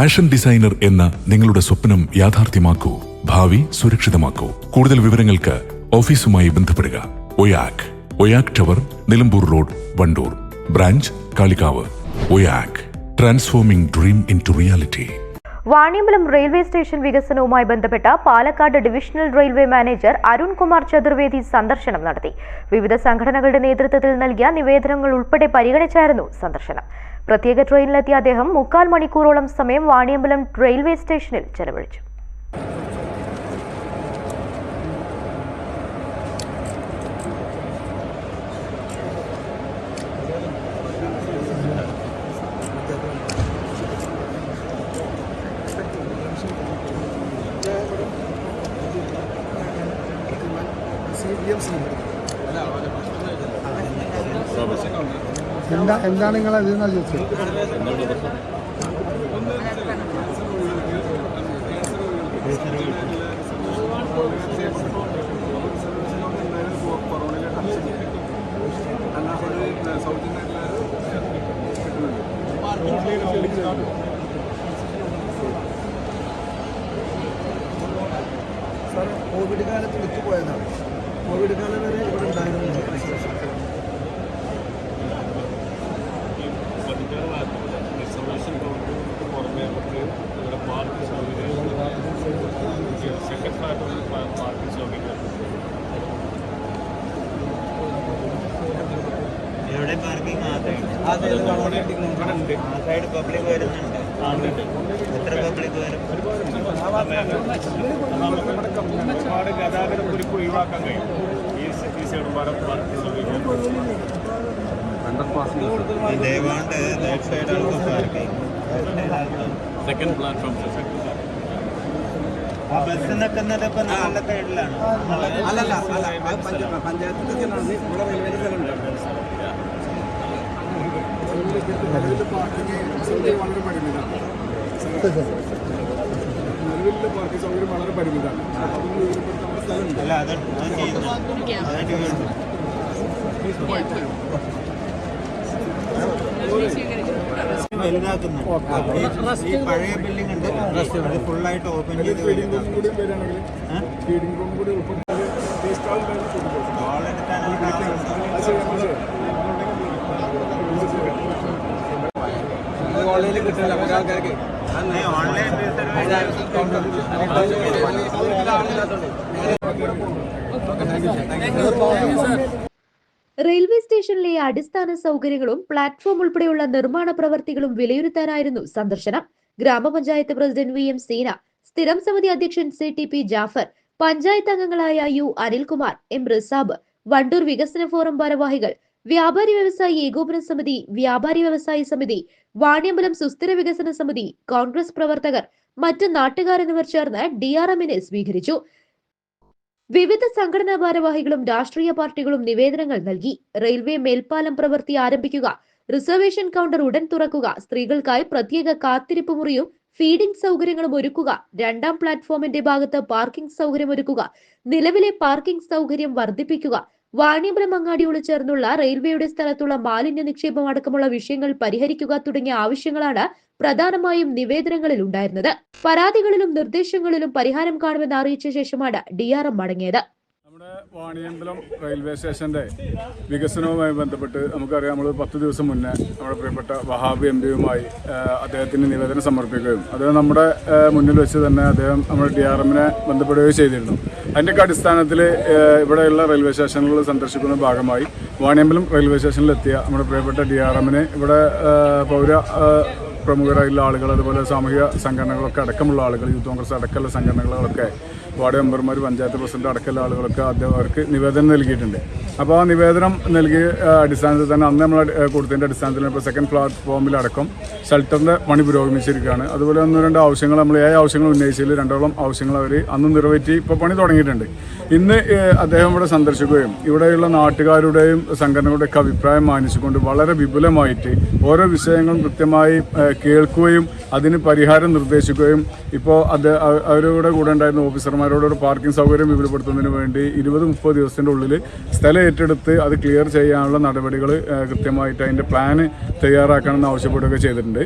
Fashion designer എന്ന നിങ്ങളുടെ സ്വപ്നം യാഥാർത്ഥ്യമാക്കൂ ഭാവി സുരക്ഷിതമാക്കൂ. കൂടുതൽ വിവരങ്ങൾക്ക് ഓഫീസുമായി ബന്ധപ്പെടുക. Oyak Oyak tower Nilambur road Wandoor. Branch Kalikavu. Oyak transforming dream into reality. Vaniyambalam railway station വികസനവുമായി ബന്ധപ്പെട്ട Palakkad divisional railway manager Arunkumar Chaturvedi സന്ദർശനം നടത്തി. വിവിധ സംഘടനകളുടെ നേതൃത്വത്തിൽ നൽകിയ നിവേദനങ്ങൾ ഉൾപ്പെടെ പരിഗണിച്ചായിരുന്നു സന്ദർശനം. പ്രത്യേക ട്രെയിനിലെത്തിയ അദ്ദേഹം മുക്കാൽ മണിക്കൂറോളം സമയം വാണിയമ്പലം റെയിൽവേ സ്റ്റേഷനിൽ ചെലവഴിച്ചു. എന്താ എന്താണ് നിങ്ങൾ അതിൽ ചോദിച്ചത് സാർ കോവിഡ് കാലത്ത് വിട്ടുപോയതാണ് കോവിഡ് കാലം വരെ ഇവിടെ ഉണ്ടായിരുന്നില്ല റിസർവേഷൻ കൗണ്ടറിന് പുറമെ നമുക്ക് ഇവിടെ പാർക്ക് സൗകര്യം സെക്കൻഡ് ഫ്ലാറ്റിൽ പാർക്ക് സൗകര്യം എവിടെ പാർക്കിംഗ് ആ സൈഡ് ആ സൈഡ് പബ്ലിക് വരുന്നുണ്ട് എത്ര പബ്ലിക് വരും ഒരുപാട് ഗതാഗത കുരിപ്പ് ഒഴിവാക്കാൻ കഴിയും. ഈ ഈ സൈഡ് പാർക്ക് സൗകര്യം ദയവാണ്ട് ലെഫ്റ്റ് സൈഡ് ആൾക്ക് പാർക്കിംഗ് സെക്കൻഡ് പ്ലാറ്റ്ഫോം ആ ബസ് നിൽക്കുന്നത് ഇപ്പൊ നാലിന്റെ സൈഡിലാണ് അല്ലല്ല അല്ല അത് പഞ്ചായത്ത് പഞ്ചായത്തിന്റെ സ്ഥലമാണ് ഇവിടെ സ്ഥലമുണ്ട് നിലവിലെ പാർക്കിംഗ് സൗകര്യം വളരെ പരിമിതമാണ് നിലവിലെ പാർക്കിംഗ് സൗകര്യം വളരെ പരിമിതമാണ് അതൊന്നും ഉപയോഗപ്പെടുത്താനുള്ള സ്ഥലമുണ്ട് വേണ്ടു ഈ- പഴയ ബിൽഡിംഗ് ഉണ്ട് അത് ഫുള്ളായിട്ട് ഓപ്പൺ ചെയ്ത് ഫീഡിംഗ് റൂം കൂടി കൂടി ഉൾപ്പെടുത്തി ടേസ്റ്റ് ഹാൾ ഓൺലൈനിൽ കിട്ടില്ല കുറേ ആൾക്കാർക്ക്. റെയിൽവേ സ്റ്റേഷനിലെ അടിസ്ഥാന സൗകര്യങ്ങളും പ്ലാറ്റ്ഫോം ഉൾപ്പെടെയുള്ള നിർമ്മാണ പ്രവർത്തികളും വിലയിരുത്താനായിരുന്നു സന്ദർശനം. ഗ്രാമപഞ്ചായത്ത് പ്രസിഡന്റ് വി എം സീന സ്ഥിരം സമിതി അധ്യക്ഷൻ C T P Jaffar panchayat അംഗങ്ങളായ യു അനിൽകുമാർ എം റിസാബ് വണ്ടൂർ വികസന ഫോറം ഭാരവാഹികൾ വ്യാപാരി വ്യവസായി ഏകോപന സമിതി വ്യാപാരി വ്യവസായി സമിതി വാണിയമ്പലം സുസ്ഥിര വികസന സമിതി കോൺഗ്രസ് പ്രവർത്തകർ മറ്റ് നാട്ടുകാർ എന്നിവർ ചേർന്ന് ഡി ആർ എമ്മിനെ സ്വീകരിച്ചു. വിവിധ സംഘടനാ ഭാരവാഹികളും രാഷ്ട്രീയ പാർട്ടികളും നിവേദനങ്ങൾ നൽകി. റെയിൽവേ മേൽപ്പാലം പ്രവൃത്തി ആരംഭിക്കുക. റിസർവേഷൻ കൗണ്ടർ ഉടൻ തുറക്കുക. സ്ത്രീകൾക്കായി പ്രത്യേക കാത്തിരിപ്പ് മുറിയും ഫീഡിംഗ് സൗകര്യങ്ങളും ഒരുക്കുക. രണ്ടാം പ്ലാറ്റ്ഫോമിന്റെ ഭാഗത്ത് പാർക്കിംഗ് സൗകര്യം ഒരുക്കുക നിലവിലെ പാർക്കിംഗ് സൗകര്യം വർദ്ധിപ്പിക്കുക. വാണിയമ്പലം അങ്ങാടിയോട് ചേർന്നുള്ള റെയിൽവേയുടെ സ്ഥലത്തുള്ള മാലിന്യ നിക്ഷേപം അടക്കമുള്ള വിഷയങ്ങൾ പരിഹരിക്കുക തുടങ്ങിയ ആവശ്യങ്ങളാണ് പ്രധാനമായും നിവേദനങ്ങളിൽ ഉണ്ടായിരുന്നത്. പരാതികളിലും നിർദ്ദേശങ്ങളിലും പരിഹാരം കാണുമെന്ന് അറിയിച്ച ശേഷമാണ് ഡി ആർ എം മടങ്ങിയത് നമ്മുടെ വാണിയമ്പലം റെയിൽവേ സ്റ്റേഷന്റെ വികസനവുമായി ബന്ധപ്പെട്ട് നമുക്കറിയാം നമ്മൾ പത്ത് ദിവസം മുന്നേ നമ്മുടെ പ്രിയപ്പെട്ട വഹാബ് എം പിയുമായി അദ്ദേഹത്തിന് നിവേദനം സമർപ്പിക്കുകയും അത് നമ്മുടെ മുന്നിൽ വെച്ച് തന്നെ അദ്ദേഹം നമ്മുടെ ഡി ആർ എമ്മിനെ ബന്ധപ്പെടുകയും ചെയ്തിരുന്നു. അതിന്റെയൊക്കെ അടിസ്ഥാനത്തിൽ ഇവിടെയുള്ള റെയിൽവേ സ്റ്റേഷനുകൾ സന്ദർശിക്കുന്ന ഭാഗമായി വാണിയമ്പലം റെയിൽവേ സ്റ്റേഷനിലെത്തിയ നമ്മുടെ പ്രിയപ്പെട്ട ഡി ആർ എമ്മിനെ ഇവിടെ പൗര പ്രമുഖരായുള്ള ആളുകൾ അതുപോലെ സാമൂഹിക സംഘടനകളൊക്കെ അടക്കമുള്ള ആളുകൾ യൂത്ത് കോൺഗ്രസ് അടക്കമുള്ള സംഘടനകളൊക്കെ വാർഡ് മെമ്പർമാർ പഞ്ചായത്ത് പ്രസിഡന്റ് അടക്കമുള്ള ആളുകളൊക്കെ അദ്ദേഹം അവർക്ക് നിവേദനം നൽകിയിട്ടുണ്ട്. അപ്പോൾ ആ നിവേദനം നൽകിയ അടിസ്ഥാനത്തിൽ തന്നെ അന്ന് നമ്മൾ കൊടുത്തതിന്റെ അടിസ്ഥാനത്തിൽ ഇപ്പോൾ സെക്കൻഡ് പ്ലാറ്റ്ഫോമിലടക്കം ഷെൽട്ടറിന്റെ പണി പുരോഗമിച്ചിരിക്കുകയാണ്. അതുപോലെ ഒന്ന് രണ്ട് ആവശ്യങ്ങൾ നമ്മൾ ഏഴ് ആവശ്യങ്ങൾ ഉന്നയിച്ചതിൽ രണ്ടോളം ആവശ്യങ്ങൾ അവർ അന്ന് നിറവേറ്റി ഇപ്പോൾ പണി തുടങ്ങിയിട്ടുണ്ട്. ഇന്ന് അദ്ദേഹം ഇവിടെ സന്ദർശിക്കുകയും ഇവിടെയുള്ള നാട്ടുകാരുടെയും സംഘടനകളുടെയൊക്കെ അഭിപ്രായം മാനിച്ചുകൊണ്ട് വളരെ വിപുലമായിട്ട് ഓരോ വിഷയങ്ങളും കൃത്യമായി കേൾക്കുകയും അതിന് പരിഹാരം നിർദ്ദേശിക്കുകയും ഇപ്പോൾ അത് അവരുടെ കൂടെ ഉണ്ടായിരുന്ന ഓഫീസർമാരോട് പാർക്കിംഗ് സൗകര്യം വിപുലപ്പെടുത്തുന്നതിന് വേണ്ടി ഇരുപത് മുപ്പത് ദിവസത്തിന്റെ ഉള്ളിൽ സ്ഥലം ഏറ്റെടുത്ത് അത് ക്ലിയർ ചെയ്യാനുള്ള നടപടികൾ കൃത്യമായിട്ട് അതിന്റെ പ്ലാന് തയ്യാറാക്കണമെന്ന് ആവശ്യപ്പെടുകയൊക്കെ ചെയ്തിട്ടുണ്ട്.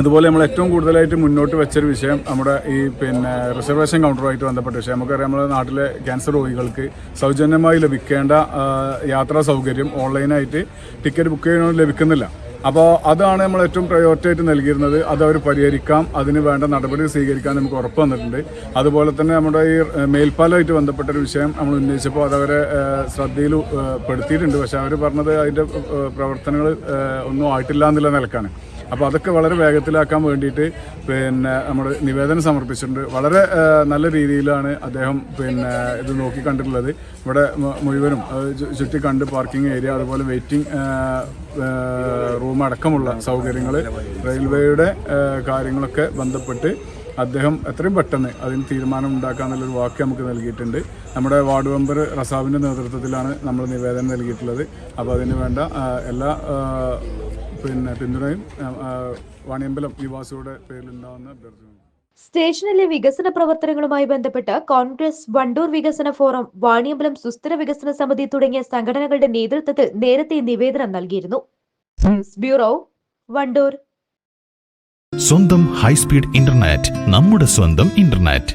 അതുപോലെ നമ്മൾ ഏറ്റവും കൂടുതലായിട്ട് മുന്നോട്ട് വെച്ചൊരു വിഷയം നമ്മുടെ ഈ പിന്നെ റിസർവേഷൻ കൗണ്ടറുമായിട്ട് ബന്ധപ്പെട്ട വിഷയം. നമുക്കറിയാം നമ്മുടെ നാട്ടിലെ ക്യാൻസർ രോഗികൾക്ക് സൗജന്യമായി ലഭിക്കേണ്ട യാത്രാ സൗകര്യം ഓൺലൈനായിട്ട് ടിക്കറ്റ് ബുക്ക് ചെയ്യണമെന്ന് ലഭിക്കുന്നില്ല. അപ്പോൾ അതാണ് നമ്മൾ ഏറ്റവും പ്രയോറിറ്റി ആയിട്ട് നൽകിയിരുന്നത്. അത് അവർ പരിഹരിക്കാം. അതിന് വേണ്ട നടപടി സ്വീകരിക്കാൻ നമുക്ക് ഉറപ്പ് വന്നിട്ടുണ്ട് അതുപോലെ തന്നെ നമ്മുടെ ഈ മേൽപ്പാലമായിട്ട് ബന്ധപ്പെട്ട ഒരു വിഷയം നമ്മൾ ഉന്നയിച്ചപ്പോൾ അതവരെ ശ്രദ്ധയിൽ പെടുത്തിയിട്ടുണ്ട്. പക്ഷെ അവർ പറഞ്ഞത് അതിന്റെ പ്രവർത്തനങ്ങൾ ഒന്നും ആയിട്ടില്ല എന്നുള്ള നിലക്കാണ്. അപ്പോൾ അതൊക്കെ വളരെ വേഗത്തിലാക്കാൻ വേണ്ടിയിട്ട് പിന്നെ നമ്മൾ നിവേദനം സമർപ്പിച്ചിട്ടുണ്ട്. വളരെ നല്ല രീതിയിലാണ് അദ്ദേഹം പിന്നെ ഇത് നോക്കി കണ്ടിട്ടുള്ളത്. ഇവിടെ മുഴുവനും ചുറ്റി കണ്ട് പാർക്കിംഗ് ഏരിയ അതുപോലെ വെയിറ്റിംഗ് റൂം അടക്കമുള്ള സൗകര്യങ്ങൾ റെയിൽവേയുടെ കാര്യങ്ങളൊക്കെ ബന്ധപ്പെട്ട് അദ്ദേഹം എത്രയും പെട്ടെന്ന് അതിന് തീരുമാനം ഉണ്ടാക്കാമെന്നുള്ളൊരു വാക്ക് നമുക്ക് നൽകിയിട്ടുണ്ട്. നമ്മുടെ വാർഡ് മെമ്പർ റസാബിന്റെ നേതൃത്വത്തിലാണ് നമ്മൾ നിവേദനം നൽകിയിട്ടുള്ളത്. അപ്പോൾ അതിന് വേണ്ട എല്ലാ പിന്നെ പിന്തുണയും വാണിയമ്പലം നിവാസികളുടെ പേരിലുണ്ടാവുന്ന അഭ്യർത്ഥന സ്റ്റേഷനിലെ വികസന പ്രവർത്തനങ്ങളുമായി ബന്ധപ്പെട്ട് കോൺഗ്രസ് വണ്ടൂർ വികസന ഫോറം വാണിയമ്പലം സുസ്ഥിര വികസന സമിതി തുടങ്ങിയ സംഘടനകളുടെ നേതൃത്വത്തിൽ നേരത്തെ നിവേദനം നൽകിയിരുന്നു. News bureau Wandoor. സ്വന്തം ഹൈസ്പീഡ് ഇന്റർനെറ്റ് നമ്മുടെ സ്വന്തം ഇന്റർനെറ്റ്.